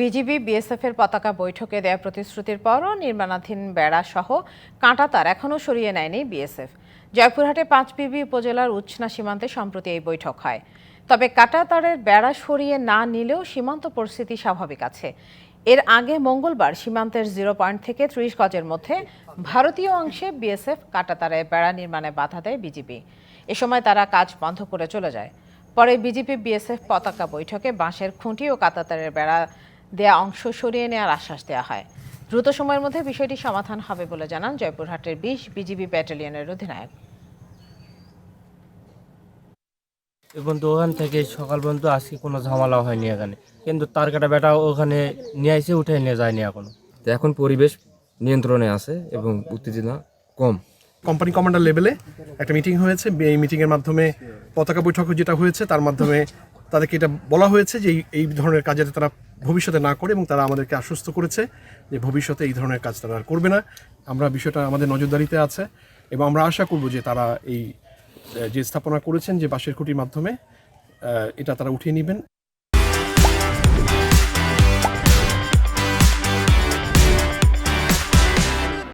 BGB, বিএসএফের পতাকা বৈঠকে দেয়া প্রতিশ্রুতির পরও নির্মাণাধীন বেড়া সহ কাঁটাতার এখনও সরিয়ে নেয়নি বিএসএফ। জয়পুরহাটে পাঁচবিবি উপজেলার উচ্ছনা সীমান্তে সম্প্রতি এই বৈঠক হয়। তবে কাঁটাতারের বেড়া সরিয়ে না নিলেও সীমান্ত পরিস্থিতি স্বাভাবিক আছে। এর আগে মঙ্গলবার সীমান্তের জিরো পয়েন্ট থেকে ত্রিশ গজের মধ্যে ভারতীয় অংশে বিএসএফ কাঁটাতারে বেড়া নির্মাণে বাধা দেয় বিজিবি। এ সময় তারা কাজ বন্ধ করে চলে যায়। পরে বিজেপি বিএসএফ পতাকা বৈঠকে বাঁশের খুঁটি ও কাতাতারের বেড়া দেয়া অংশ সরিয়ে নেওয়ার আশ্বাস দেওয়া হয়। দ্রুত সময়ের মধ্যে বিষয়টি সমাধান হবে বলে জানান জয়পুরহাটের বিশ বিজিবি ব্যাটালিয়নের অধিনায়ক। এবং তো ওখান থেকে সকাল পর্যন্ত আজকে কোনো ঝামেলা হয়নি এখানে। কিন্তু তার কাটা বেটা ওখানে নিয়ে এসে উঠে নিয়ে যায়নি এখনও। তো এখন পরিবেশ নিয়ন্ত্রণে আছে এবং উত্তেজনা কম। কোম্পানি কমান্ডার লেভেলে একটা মিটিং হয়েছে। এই মিটিংয়ের মাধ্যমে পতাকা বৈঠক যেটা হয়েছে তার মাধ্যমে তাদেরকে এটা বলা হয়েছে যে এই- এই ধরনের কাজে তারা ভবিষ্যতে না করে এবং তারা আমাদেরকে আশ্বস্ত করেছে যে ভবিষ্যতে এই ধরনের কাজ তারা আর করবে না। আমরা বিষয়টা আমাদের নজরদারিতে আছে এবং আমরা আশা করব যে তারা এই যে স্থাপনা করেছেন যে বাঁশের খুঁটির মাধ্যমে এটা তারা উঠিয়ে নেবেন।